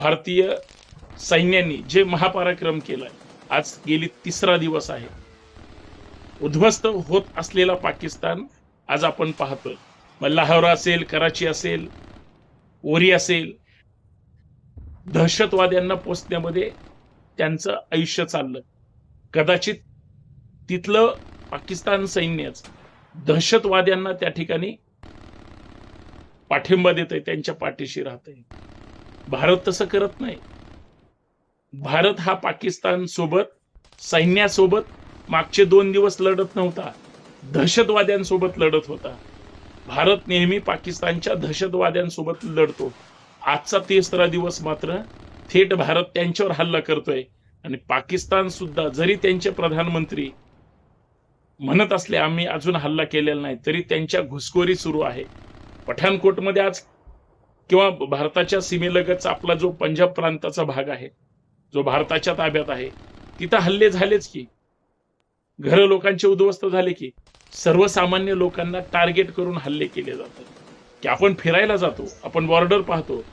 भारतीय सैन्यांनी जे महापराक्रम केलाय आज गेली तिसरा दिवस आहे. उद्ध्वस्त होत असलेला पाकिस्तान आज आपण पाहतोय. मग लाहोर असेल कराची असेल ओरी असेल दहशतवाद्यांना पोचण्यामध्ये त्यांचं आयुष्य चाललं. कदाचित तिथलं पाकिस्तान सैन्यच दहशतवाद्यांना त्या ठिकाणी पाठिंबा देत आहे त्यांच्या पाठीशी राहत आहे भारत तसं करत नाही. भारत हा पाकिस्तान सोबत सैन्यासोबत मागचे दोन दिवस लढत नव्हता. दहशतवाद्यांसोबत लढत होता. भारत नेहमी पाकिस्तानच्या दहशतवाद्यांसोबत लढतो. आजचा तिसरा दिवस मात्र थेट भारत त्यांच्यावर हल्ला करतोय आणि पाकिस्तान सुद्धा जरी त्यांचे प्रधानमंत्री म्हणत असले आम्ही अजून हल्ला केलेला नाही तरी त्यांच्या घुसखोरी सुरू आहे. पठाणकोटमध्ये आज किंवा भारताच्या सीमेलगतचा आपला जो पंजाब प्रांताचा भाग आहे जो भारताच्या ताब्यात आहे तिथं हल्ले झालेच की घरं लोकांचे उद्ध्वस्त झाले की सर्वसामान्य लोकांना टार्गेट करून हल्ले केले जातात. की आपण फिरायला जातो आपण बॉर्डर पाहतो.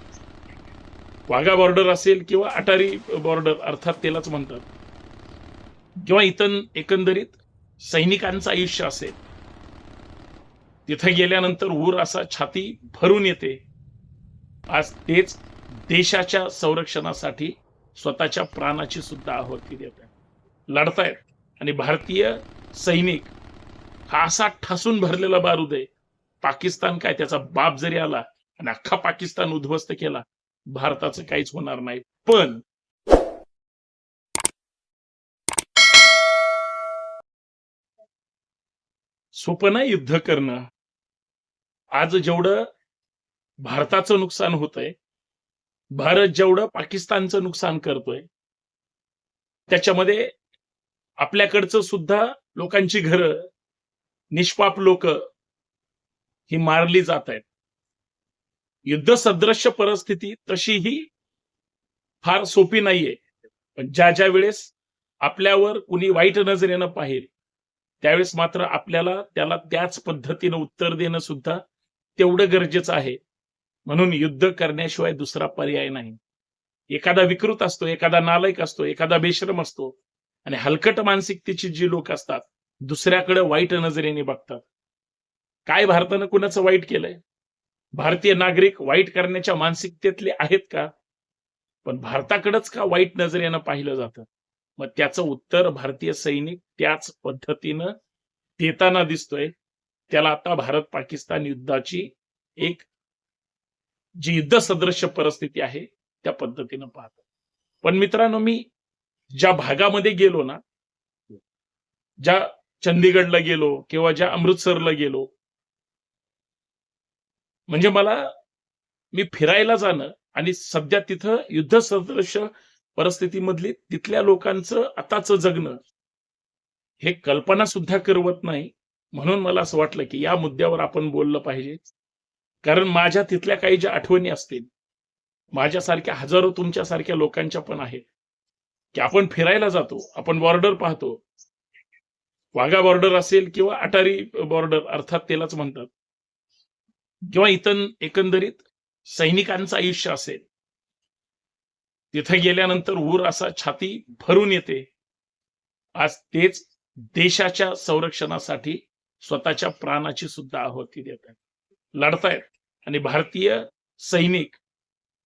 वाघा बॉर्डर असेल किंवा अटारी बॉर्डर अर्थात त्यालाच म्हणतात. किंवा इतर एकंदरीत सैनिकांचं आयुष्य असेल. तिथे गेल्यानंतर ऊर असा छाती भरून येते. आज तेच देशाच्या संरक्षणासाठी स्वतःच्या प्राणाची सुद्धा आहुती देत आहेत. लढतायत. आणि भारतीय सैनिक हा असा ठासून भरलेला बारूद आहे. पाकिस्तान काय त्याचा बाप जरी आला आणि अख्खा पाकिस्तान उद्ध्वस्त केला भारताचं काहीच होणार नाही. पण सोपं नाही युद्ध करणं आज जेवढं भारताचं नुकसान होतंय. भारत जेवढं पाकिस्तानचं नुकसान करतोय त्याच्यामध्ये आपल्याकडचं सुद्धा लोकांची घरं निष्पाप लोक ही मारली जात आहेत. युद्ध सदृश्य परिस्थिती तशी ही फार सोपी नाहीये. पण ज्या ज्या वेळेस आपल्यावर कुणी वाईट नजरेनं पाहिल त्यावेळेस मात्र आपल्याला त्याला त्याच पद्धतीनं उत्तर देणं सुद्धा तेवढं गरजेचं आहे. म्हणून युद्ध करण्याशिवाय दुसरा पर्याय नाही. एखादा विकृत असतो एखादा नालायक असतो एखादा बेश्रम असतो आणि हलकट मानसिकतेची जी लोक असतात दुसऱ्याकडे वाईट नजरेने बघतात. काय भारतानं कुणाचं वाईट केलंय? भारतीय नागरिक वाईट करण्याच्या मानसिकतेतले आहेत का? पण भारताकडेच का वाईट नजरेनं पाहिलं जातं? मग त्याचं उत्तर भारतीय सैनिक त्याच पद्धतीनं देताना दिसतोय. त्याला आता भारत पाकिस्तान युद्धाची एक जी युद्ध सदृश्य परिस्थिती आहे त्या पद्धतीनं पाहतो. पण मित्रांनो मी ज्या भागामध्ये गेलो ना ज्या चंदीगडला गेलो किंवा ज्या अमृतसरला गेलो म्हणजे मला मी फिरायला जाणं आणि सध्या तिथं युद्ध सदृश्य परिस्थितीमधली तिथल्या लोकांचं आताच जगणं हे कल्पना सुद्धा करवत नाही. म्हणून मला असं वाटलं की या मुद्द्यावर आपण बोललं पाहिजे. कारण माझ्या तिथल्या काही ज्या आठवणी असतील माझ्यासारख्या हजारो तुमच्यासारख्या लोकांच्या पण आहेत. की आपण फिरायला जातो आपण बॉर्डर पाहतो. वाघा बॉर्डर असेल किंवा अटारी बॉर्डर अर्थात त्यालाच म्हणतात. किंवा इतर एकंदरीत सैनिकांचं आयुष्य असेल. तिथे गेल्यानंतर ऊर असा छाती भरून येते. आज तेच देशाच्या संरक्षणासाठी स्वतःच्या प्राणाची सुद्धा आहुती देत आहेत लढतायत. आणि भारतीय सैनिक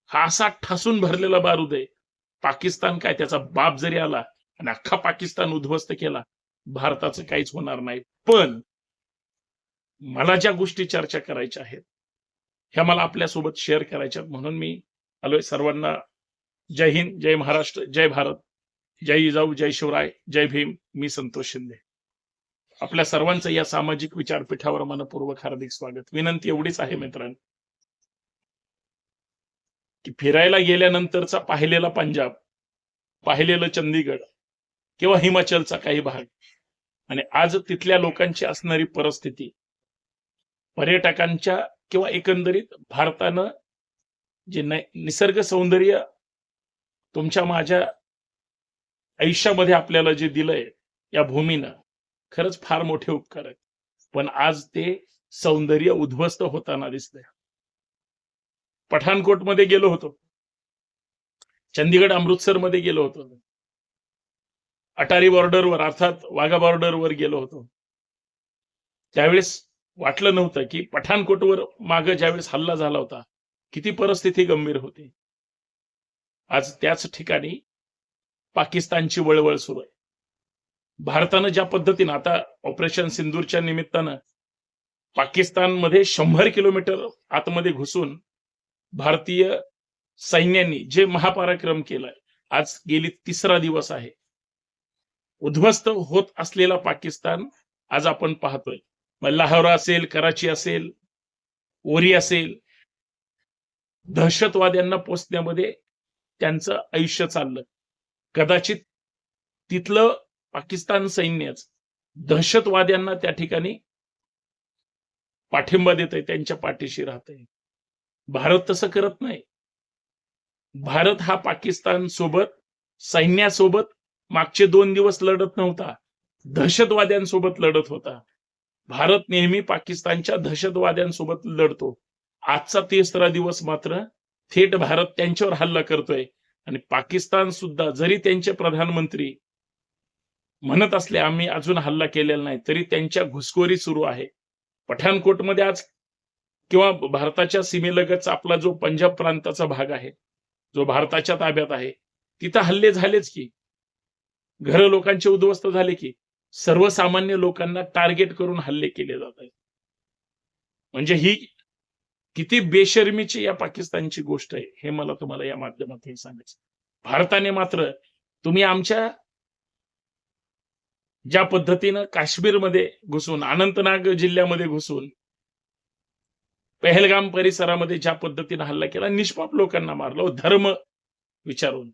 हा असा ठासून भरलेला बारूद आहे. पाकिस्तान काय त्याचा बाप जरी आला आणि अख्खा पाकिस्तान उद्ध्वस्त केला भारताचं काहीच होणार नाही. पण मला ज्या गोष्टी चर्चा करायच्या आहेत ह्या मला आपल्यासोबत शेअर करायच्या म्हणून मी आलोय सर्वांना जय हिंद जय महाराष्ट्र जय भारत जय जिजाऊ जय शिवराय जय भीम. मी संतोष शिंदे. आपल्या सर्वांचं या सामाजिक विचारपीठावर मनपूर्वक हार्दिक स्वागत. विनंती एवढीच आहे मित्रांनो. की फिरायला गेल्यानंतरचा पाहिलेला पंजाब पाहिलेलं चंदीगड किंवा हिमाचलचा काही भाग. आणि आज तिथल्या लोकांची असणारी परिस्थिती पर्यटकांच्या किंवा एकंदरीत भारतानं जे निसर्ग सौंदर्य तुमच्या माझ्या आयुष्यामध्ये आपल्याला जे दिलंय या भूमीनं खरंच फार मोठे उपकार आहेत. पण आज ते सौंदर्य उद्ध्वस्त होताना दिसतंय. पठाणकोटमध्ये गेलो होतो. चंदीगड अमृतसरमध्ये गेलो होतो. अटारी बॉर्डरवर अर्थात वाघा बॉर्डरवर गेलो होतो. त्यावेळेस वाटलं नव्हतं की पठाणकोटवर माग ज्यावेळेस हल्ला झाला होता किती परिस्थिती गंभीर होती. आज त्याच ठिकाणी पाकिस्तानची वळवळ सुरू आहे. भारतानं ज्या पद्धतीनं आता ऑपरेशन सिंदूरच्या निमित्तानं पाकिस्तानमध्ये शंभर किलोमीटर आतमध्ये घुसून भारतीय सैन्यांनी जे महापराक्रम केलाय आज गेली तिसरा दिवस आहे. उद्ध्वस्त होत असलेला पाकिस्तान आज आपण पाहतोय. मग लाहोरा असेल कराची असेल ओरी असेल दहशतवाद्यांना पोचण्यामध्ये त्यांचं आयुष्य चाललं. कदाचित तिथलं पाकिस्तान सैन्यच दहशतवाद्यांना त्या ठिकाणी पाठिंबा देत आहे त्यांच्या पाठीशी राहत आहे भारत तसं करत नाही. भारत हा पाकिस्तान सोबत सैन्यासोबत मागचे दोन दिवस लढत नव्हता. दहशतवाद्यांसोबत लढत होता. भारत नेहमी पाकिस्तानच्या दहशतवाद्यांसोबत लढतो. आजचा तिसरा दिवस मात्र थेट भारत त्यांच्यावर हल्ला करतोय. आणि पाकिस्तान सुद्धा जरी त्यांचे प्रधानमंत्री म्हणत असले आम्ही अजून हल्ला केलेला नाही तरी त्यांच्या घुसखोरी सुरू आहे. पठाणकोटमध्ये आज किंवा भारताच्या सीमेलगतच आपला जो पंजाब प्रांताचा भाग आहे जो भारताच्या ताब्यात आहे तिथं हल्ले झालेच की. घर लोकांचे उद्ध्वस्त झाले की. सर्वसामान्य लोकांना टार्गेट करून हल्ले केले जात आहेत. म्हणजे ही किती बेशर्मीची या पाकिस्तानची गोष्ट आहे हे मला तुम्हाला या माध्यमातून सांगायचं भारताने मात्र तुम्ही आमच्या ज्या पद्धतीनं काश्मीरमध्ये घुसून अनंतनाग जिल्ह्यामध्ये घुसून पहलगाम परिसरामध्ये ज्या पद्धतीनं हल्ला केला निष्पाप लोकांना मारलं. हो, धर्म विचारून.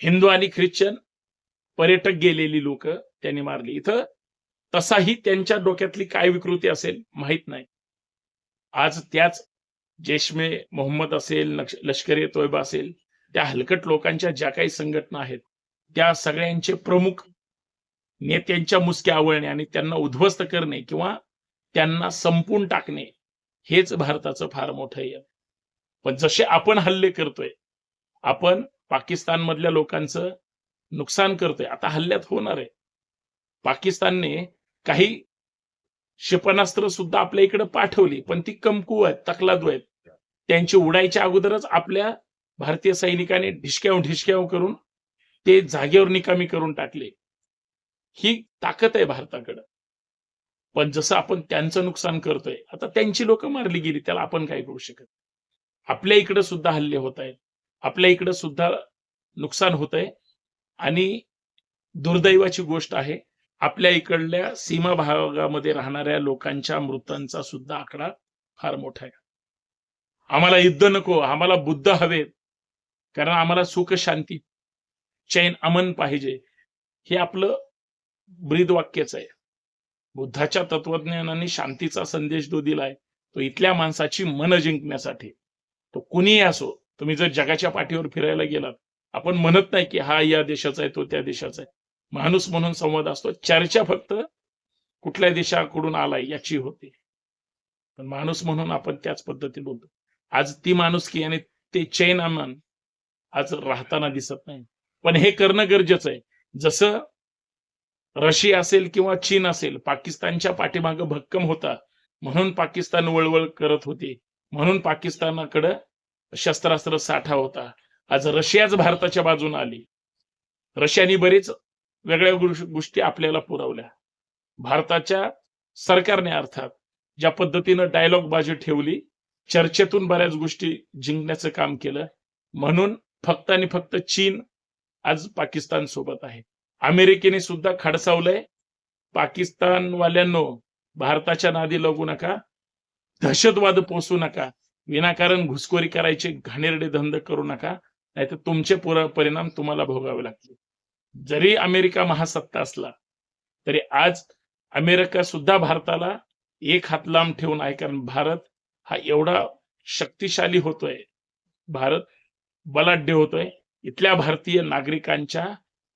हिंदू आणि ख्रिश्चन पर्यटक गेलेली लोक त्यांनी मारली. इथं तसाही त्यांच्या डोक्यातली काय विकृती असेल माहीत नाही. आज त्याच जेशमे मोहम्मद असेल लष्कर ए तोयबा असेल त्या हलकट लोकांच्या ज्या काही संघटना आहेत त्या सगळ्यांचे प्रमुख नेत्यांच्या मुसक्या आवळणे आणि त्यांना उद्ध्वस्त करणे किंवा त्यांना संपून टाकणे हेच भारताचं फार मोठं आहे पण जसे आपण हल्ले करतोय आपण पाकिस्तान मधल्या लोकांचं नुकसान करतोय आता हल्ल्यात होणार आहे. पाकिस्तानने काही क्षेपणास्त्र सुद्धा आपल्या इकडे पाठवली पण ती कमकू आहेत तकलादू आहेत. त्यांची उडायच्या अगोदरच आपल्या भारतीय सैनिकांनी ढिशक्याव ढिशक्याव करून ते जागेवर निकामी करून टाकले. ही ताकद आहे भारताकडं. पण जसं आपण त्यांचं नुकसान करतोय आता त्यांची लोक मारली गेली त्याला आपण काय करू शकत? आपल्या इकडे सुद्धा हल्ले होत आहेत. आपल्या इकडे सुद्धा नुकसान होत आहे. आणि दुर्दैवाची गोष्ट आहे आपल्या इकडल्या सीमा भागामध्ये राहणाऱ्या लोकांच्या मृतांचा सुद्धा आकडा फार मोठा आहे. आम्हाला युद्ध नको आम्हाला बुद्ध हवेत. कारण आम्हाला सुख शांती चैन अमन पाहिजे. हे आपलं ब्रीद वाक्यच आहे. बुद्धाच्या तत्वज्ञानाने शांतीचा संदेश जो दिलाय तो इथल्या माणसाची मन जिंकण्यासाठी. तो कुणीही असो तुम्ही जर जगाच्या पाठीवर फिरायला गेलात आपण म्हणत नाही की हा या देशाचा आहे तो त्या देशाचा आहे. माणूस म्हणून संवाद असतो चर्चा फक्त कुठल्या देशाकडून आलाय याची होती. पण माणूस म्हणून आपण त्याच पद्धतीने बोलतो. आज ती माणूस की आणि ते चैन अमन आज राहताना दिसत नाही. पण हे करणं गरजेचं आहे. जसं रशिया असेल किंवा चीन असेल पाकिस्तानच्या पाठीमागं भक्कम होता म्हणून पाकिस्तान वळवळ करत होती. म्हणून पाकिस्तानाकडं शस्त्रास्त्र साठा होता. आज रशियाच भारताच्या बाजूने आली. रशियाने बरेच वेगळ्या गोष्टी आपल्याला पुरवल्या. भारताच्या सरकारने अर्थात ज्या पद्धतीनं डायलॉग बाजी ठेवली चर्चेतून बऱ्याच गोष्टी जिंकण्याचं काम केलं. म्हणून फक्त आणि फक्त चीन आज पाकिस्तान सोबत आहे. अमेरिकेने सुद्धा खडसावलंय. पाकिस्तानवाल्यांनो भारताच्या नादी लागू नका. दहशतवाद पोसू नका. विनाकारण घुसखोरी करायचे घाणेरडे धंद करू नका. नाहीतर तुमचे परिणाम तुम्हाला भोगावे लागतील. जरी अमेरिका महासत्ता असला तरी आज अमेरिका सुद्धा भारताला एक हात लांब ठेवून आहे. कारण भारत हा एवढा शक्तिशाली होतोय. भारत बलाढ्य होतोय. इथल्या भारतीय नागरिकांच्या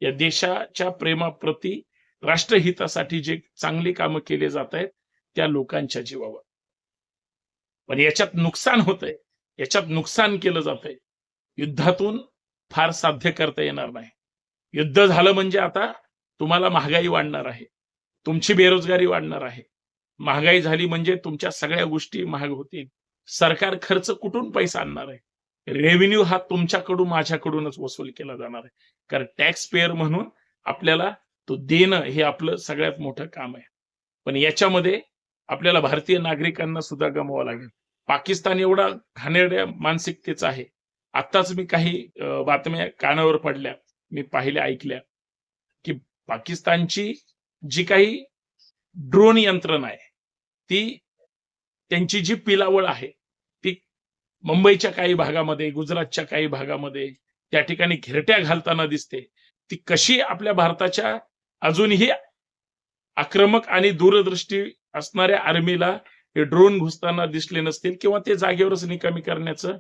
या देशाच्या प्रेमाप्रती राष्ट्रहितासाठी जे चांगली कामं केले जात आहेत त्या लोकांच्या जीवावर. पण याच्यात नुकसान होत आहे. याच्यात नुकसान केलं जात आहे. युद्धातून फार साध्य करता येणार नाही. युद्ध झालं म्हणजे आता तुम्हाला महागाई वाढणार आहे. तुमची बेरोजगारी वाढणार आहे. महागाई झाली म्हणजे तुमच्या सगळ्या गोष्टी महाग होतील. सरकार खर्च कुठून पैसा आणणार आहे? रेव्हेन्यू हा तुमच्याकडून माझ्याकडूनच वसूल केला जाणार आहे. कारण टॅक्स पेअर म्हणून आपल्याला तो देणं हे आपलं सगळ्यात मोठं काम आहे. पण याच्यामध्ये आपल्याला भारतीय नागरिकांना सुद्धा गमवावं लागेल. पाकिस्तान एवढा घाणेरड्या मानसिकतेचा आहे. आत्ताच मी काही बातम्या कानावर पडल्या. मी पाहिल्या ऐकल्या. की पाकिस्तानची जी काही ड्रोन यंत्रणा आहे ती त्यांची जी पिलावळ आहे मुंबईच्या काही भागामध्ये गुजरातच्या काही भागामध्ये त्या ठिकाणी घिरट्या घालताना दिसते. ती कशी आपल्या भारताच्या अजूनही आक्रमक आणि दूरदृष्टी असणाऱ्या आर्मीला हे ड्रोन घुसताना दिसले नसतील किंवा ते जागेवरच निकामी करण्याचं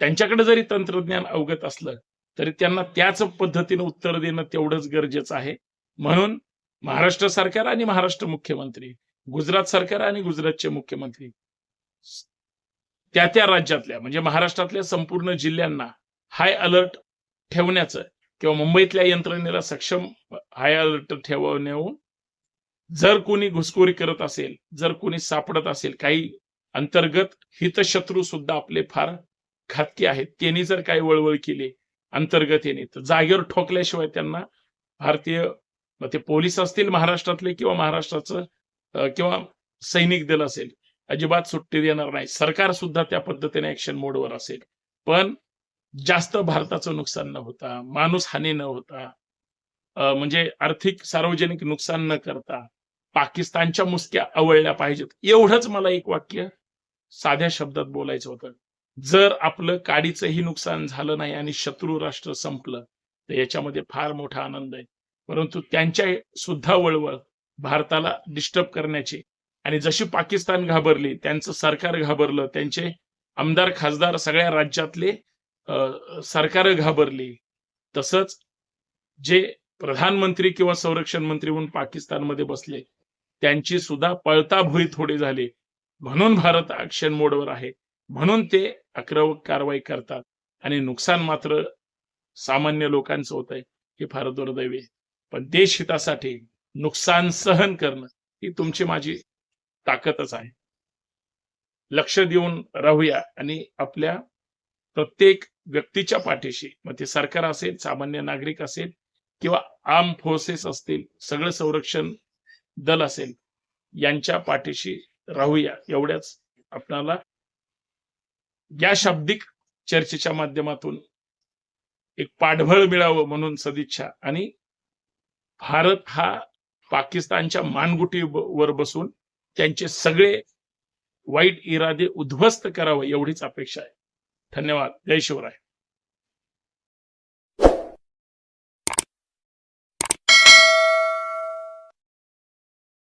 त्यांच्याकडे जरी तंत्रज्ञान अवगत असलं तरी त्यांना त्याच पद्धतीनं उत्तर देणं तेवढंच गरजेचं आहे. म्हणून महाराष्ट्र सरकार आणि महाराष्ट्र मुख्यमंत्री गुजरात सरकार आणि गुजरातचे मुख्यमंत्री त्या त्या राज्यातल्या म्हणजे महाराष्ट्रातल्या संपूर्ण जिल्ह्यांना हाय अलर्ट ठेवण्याचं किंवा मुंबईतल्या यंत्रणेला सक्षम हाय अलर्ट ठेवण्याहून जर कोणी घुसखोरी करत असेल जर कोणी सापडत असेल काही अंतर्गत हितशत्रू सुद्धा आपले फार खातके आहेत. त्यांनी जर काही वळवळ केली अंतर्गत येणे तर जागेवर ठोकल्याशिवाय त्यांना भारतीय ते पोलीस असतील महाराष्ट्रातले किंवा महाराष्ट्राचं किंवा सैनिक दल असेल अजिबात सुट्टी देणार नाही. सरकार सुद्धा त्या पद्धतीने ऍक्शन मोडवर असेल. पण जास्त भारताचं नुकसान न होता माणूस हानी न होता म्हणजे आर्थिक सार्वजनिक नुकसान न करता पाकिस्तानच्या मुसक्या आवळल्या पाहिजेत. एवढंच मला एक वाक्य साध्या शब्दात बोलायचं होतं. जर आपलं काडीचंही नुकसान झालं नाही आणि शत्रू राष्ट्र संपलं तर याच्यामध्ये फार मोठा आनंद आहे. परंतु त्यांच्या सुद्धा वळवळ भारताला डिस्टर्ब करण्याची आणि जशी पाकिस्तान घाबरली त्यांचं सरकार घाबरलं त्यांचे आमदार खासदार सगळ्या राज्यातले सरकार घाबरली. तसंच जे प्रधानमंत्री किंवा संरक्षण मंत्री म्हणून पाकिस्तानमध्ये बसले त्यांची सुद्धा पळताभुई थोडी झाली. म्हणून भारत ऍक्शन मोडवर आहे. म्हणून ते आक्रमक कारवाई करतात. आणि नुकसान मात्र सामान्य लोकांचं होत आहे हे फार दुर्दैवी आहे. पण देश हितासाठी नुकसान सहन करणं ही तुमची माझी ताकदच आहे. लक्ष देऊन राहूया आणि आपल्या प्रत्येक व्यक्तीच्या पाठीशी मग ते सरकार असेल सामान्य नागरिक असेल किंवा आर्म फोर्सेस असतील सगळं संरक्षण दल असेल यांच्या पाठीशी राहूया. एवढ्याच आपणाला या शाब्दिक चर्चेच्या माध्यमातून एक पाठबळ मिळावं म्हणून सदिच्छा. आणि भारत हा पाकिस्तानच्या मानगुटीवर बसून त्यांचे सगळे वाईट इरादे उद्ध्वस्त करावं एवढीच अपेक्षा आहे. धन्यवाद. जय शिवराय.